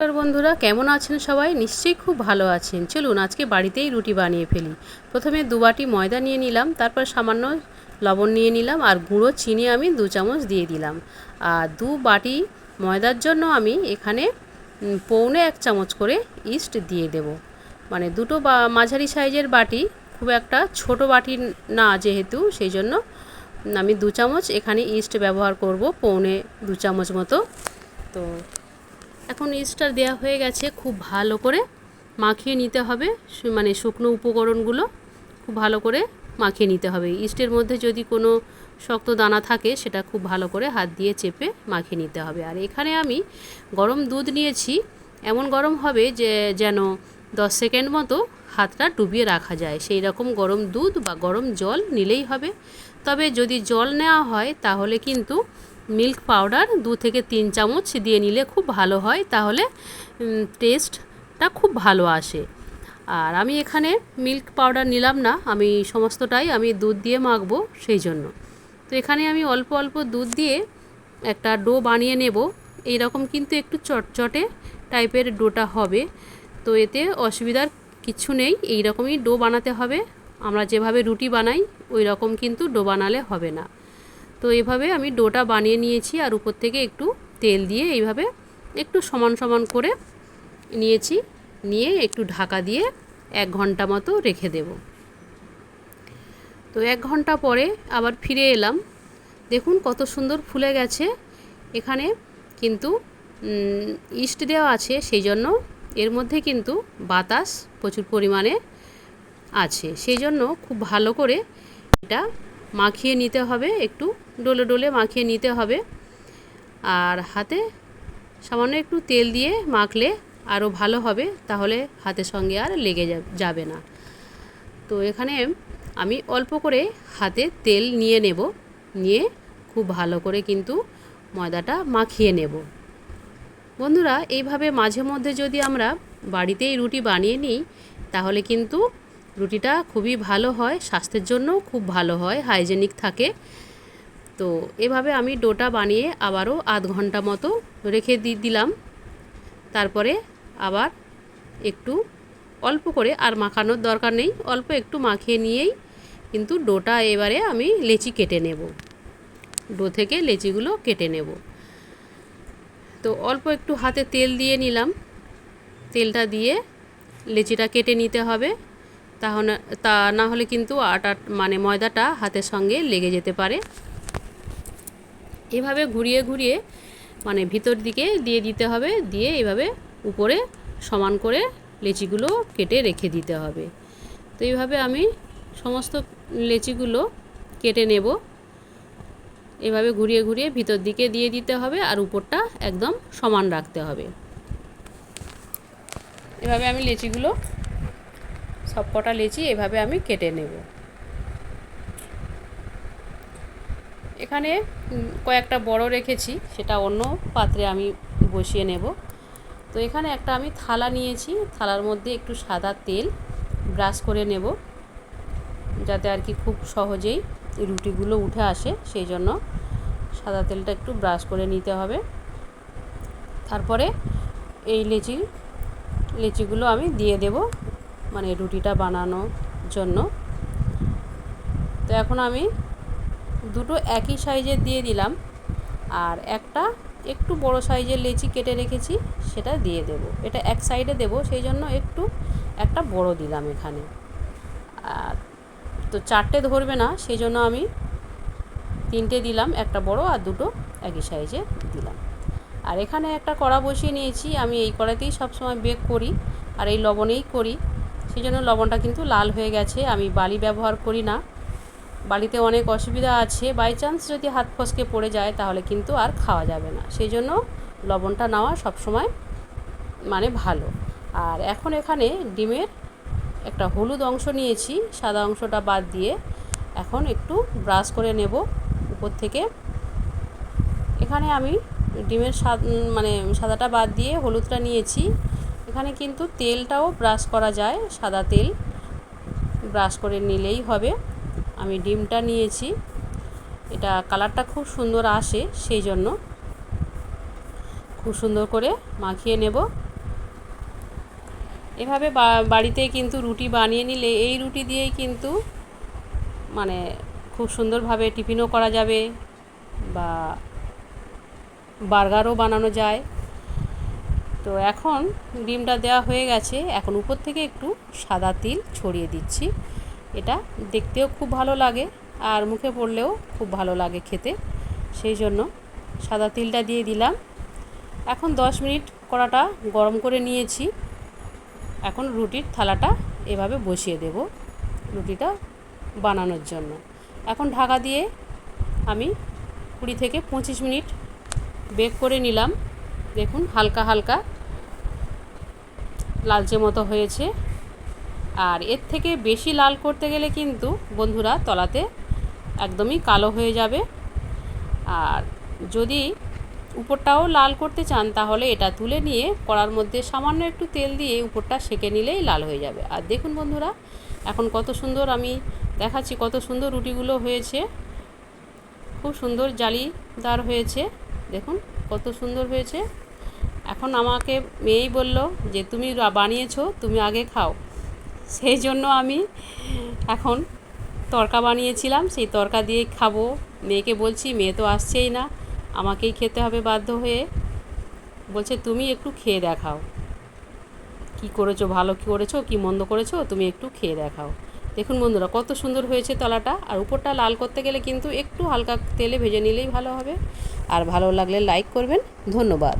নমস্কার বন্ধুরা, কেমন আছেন সবাই? নিশ্চয়ই খুব ভালো আছেন। চলুন আজকে বাড়িতেই রুটি বানিয়ে ফেলি। প্রথমে দু বাটি ময়দা নিয়ে নিলাম, তারপর সামান্য লবণ নিয়ে নিলাম, আর গুঁড়ো চিনি আমি দু চামচ দিয়ে দিলাম। আর দু বাটি ময়দার জন্য আমি এখানে পৌনে এক চামচ করে ইস্ট দিয়ে দেব। মানে দুটো বা, মাঝারি সাইজের বাটি, খুব একটা ছোট বাটি না যেহেতু, সেই জন্য আমি দু চামচ এখানে ইস্ট ব্যবহার করব, পৌনে দু চামচ মতো। তো এখন ইস্টার দেওয়া হয়ে গেছে খুব ভালো করে মাখিয়ে নিতে হবে মানে শুকনো উপকরণগুলো খুব ভালো করে মাখিয়ে নিতে হবে। ইস্টের মধ্যে যদি কোনো শক্ত দানা থাকে, সেটা খুব ভালো করে হাত দিয়ে চেপে মাখিয়ে নিতে হবে। আর এখানে আমি গরম দুধ নিয়েছি, এমন গরম হবে যে, যেন দশ সেকেন্ড মতো হাতটা ডুবিয়ে রাখা যায়। সেই রকম গরম দুধ বা গরম জল নিলেই হবে। তবে যদি জল নেওয়া হয়, তাহলে কিন্তু মিল্ক পাউডার দু থেকে তিন চামচ দিয়ে নিলে খুব ভালো হয়, তাহলে টেস্টটা খুব ভালো আসে। আর আমি এখানে মিল্ক পাউডার নিলাম না, আমি সমস্তটাই আমি দুধ দিয়ে মাখবো সেই জন্য। তো এখানে আমি অল্প অল্প দুধ দিয়ে একটা ডো বানিয়ে নেব এই রকম কিন্তু একটু চটচটে টাইপের ডোটা হবে। তো এতে অসুবিধার কিছু নেই এই রকমই ডো বানাতে হবে, আমরা যেভাবে রুটি বানাই ওই রকম কিন্তু ডো বানালে হবে না। তো এভাবে আমি ডোটা বানিয়ে নিয়েছি আর উপর থেকে একটু তেল দিয়ে এইভাবে একটু সমান সমান করে নিয়েছি, নিয়ে একটু ঢাকা দিয়ে এক ঘণ্টা মতো রেখে দেব। তো এক ঘণ্টা পরে আবার ফিরে এলাম। দেখুন কত সুন্দর ফুলে গেছে। এখানে কিন্তু ইস্ট দেওয়া আছে, সেই জন্য এর মধ্যে কিন্তু বাতাস প্রচুর পরিমাণে আছে। সেই জন্য খুব ভালো করে এটা মাখিয়ে নিতে হবে, একটু ডোলে ডোলে মাখিয়ে নিতে হবে। আর হাতে সামান্য একটু তেল দিয়ে মাখলে আরও ভালো হবে, তাহলে হাতের সঙ্গে আর লেগে যাবে না। তো এখানে আমি অল্প করে হাতে তেল নিয়ে নেব, নিয়ে খুব ভালো করে কিন্তু ময়দাটা মাখিয়ে নেব। বন্ধুরা, এইভাবে মাঝে মধ্যে যদি আমরা বাড়িতেই রুটি বানিয়ে নিই, তাহলে কিন্তু রুটিটা খুবই ভালো হয়, স্বাস্থ্যের জন্য খুব ভালো হয় হাইজেনিক থাকে। তো এভাবে আমি ডোটা বানিয়ে আবারও আধ ঘণ্টা মতো রেখে দিলাম। তারপরে আবার একটু অল্প করে, আর মাখানোর দরকার নেই, অল্প একটু মাখিয়ে নিয়েই কিন্তু ডোটা এবারে আমি লেচি কেটে নেব। ডো থেকে লেচিগুলো কেটে নেব। তো অল্প একটু হাতে তেল দিয়ে নিলাম। তেলটা দিয়ে লেচিটা কেটে নিতে হবে। তাহলে তা না হলে কিন্তু আটা মানে ময়দাটা হাতের সঙ্গে লেগে যেতে পারে। এভাবে ঘুরিয়ে ঘুরিয়ে মানে ভিতর দিকে দিয়ে দিতে হবে, দিয়ে এভাবে উপরে সমান করে লেচিগুলো কেটে রেখে দিতে হবে। তো এইভাবে আমি সমস্ত লেচিগুলো কেটে নেব। এভাবে ঘুরিয়ে ঘুরিয়ে ভিতর দিকে দিয়ে দিতে হবে আর উপরটা একদম সমান রাখতে হবে। এভাবে আমি লেচিগুলো সব কটা লেচি এভাবে আমি কেটে নেব। এখানে কয়েকটা বড় রেখেছি, সেটা অন্য পাত্রে আমি বসিয়ে নেব। তো এখানে একটা আমি থালা নিয়েছি, থালার মধ্যে একটু সাদা তেল ব্রাশ করে নেব, যাতে আর কি খুব সহজেই রুটিগুলো উঠে আসে, সেই জন্য সাদা তেলটা একটু ব্রাশ করে নিতে হবে। তারপরে এই লেচি, লেচিগুলো আমি দিয়ে দেব মানে রুটিটা বানানোর জন্য। তো এখন আমি দুটো একই সাইজের দিয়ে দিলাম আর একটা একটু বড় সাইজের লেচি কেটে রেখেছি, সেটা দিয়ে দেব। এটা এক সাইডে দেব, সেই জন্য একটু একটা বড় দিলাম এখানে। আর তো চারটে ধরবে না, সেই জন্য আমি তিনটে দিলাম, একটা বড় আর দুটো একই সাইজে দিলাম। আর এখানে একটা কড়া বসিয়ে নিয়েছি, আমি এই কড়াতেই সবসময় বেক করি আর এই লবণেই করি। সেই জন্য লবণটা কিন্তু লাল হয়ে গেছে। আমি বালি ব্যবহার করি না। বালিতে অনেক অসুবিধা আছে। বাই চান্স যদি হাত ফসকে পড়ে যায় তাহলে কিন্তু আর খাওয়া যাবে না। সেই জন্য লবণটা নেওয়া সবসময় মানে ভালো। আর এখন এখানে ডিমের একটা হলুদ অংশ নিয়েছি। সাদা অংশটা বাদ দিয়ে এখন একটু ব্রাশ করে নেব উপর থেকে। এখানে আমি ডিমের উম, মানে সাদাটা বাদ দিয়ে হলুদটা নিয়েছি। এখানে কিন্তু তেলটাও ব্রাশ করা যায়, সাদা তেল। ব্রাশ করে নিলেই হবে। আমি ডিমটা নিয়েছি। এটা কালারটা খুব সুন্দর আসে, সেই জন্য। খুব সুন্দর করে মাখিয়ে নেব। এভাবে বাড়িতে কিন্তু রুটি বানিয়ে নিলে, এই রুটি দিয়েই কিন্তু মানে খুব সুন্দরভাবে টিফিনও করা যাবে বা বার্গারও বানানো যায়। তো এখন ডিমটা দেওয়া হয়ে গেছে। এখন উপর থেকে একটু সাদা তিল ছড়িয়ে দিচ্ছি। এটা দেখতেও খুব ভালো লাগে আর মুখে পড়লেও খুব ভালো লাগে খেতে। সেই জন্য সাদা তিলটা দিয়ে দিলাম। এখন দশ মিনিট কড়াটা গরম করে নিয়েছি। এখন রুটির থালাটা এভাবে বসিয়ে দেব রুটিটা বানানোর জন্য। এখন ঢাকা দিয়ে আমি কুড়ি থেকে পঁচিশ মিনিট বেক করে নিলাম। দেখুন হালকা হালকা লালচে মতো হয়েছে। আর এর থেকে বেশি লাল করতে গেলে কিন্তু বন্ধুরা তলাতে একদমই কালো হয়ে যাবে। আর যদি উপরটাও লাল করতে চান, তাহলে এটা তুলে নিয়ে কড়ার মধ্যে সামান্য একটু তেল দিয়ে উপরটা সেকে নিলেই লাল হয়ে যাবে। আর দেখুন বন্ধুরা, এখন কত সুন্দর আমি দেখাচ্ছি কত সুন্দর রুটিগুলো হয়েছে। খুব সুন্দর জালিদার হয়েছে। দেখুন, কত সুন্দর হয়েছে। এখন আমাকে মেয়েই বলল যে, তুমি বানিয়েছো, তুমি আগে খাও। সেই জন্য আমি এখন তরকা বানিয়েছিলাম। সেই তরকা দিয়ে খাব। মেয়েকে বলছি, মেয়ে তো আসছেই না, আমাকেই খেতে হবে বাধ্য হয়ে। বলছে, তুমি একটু খেয়ে দেখাও। কি করেছ? ভালো কি করেছ? কি মন্দ করেছ? তুমি একটু খেয়ে দেখাও। দেখুন বন্ধুরা, কত সুন্দর হয়েছে তলাটা। আর উপরটা লাল করতে গেলে কিন্তু একটু হালকা তেলে ভেজে নিলেই ভালো হবে। আর ভালো লাগলে লাইক করবেন। ধন্যবাদ।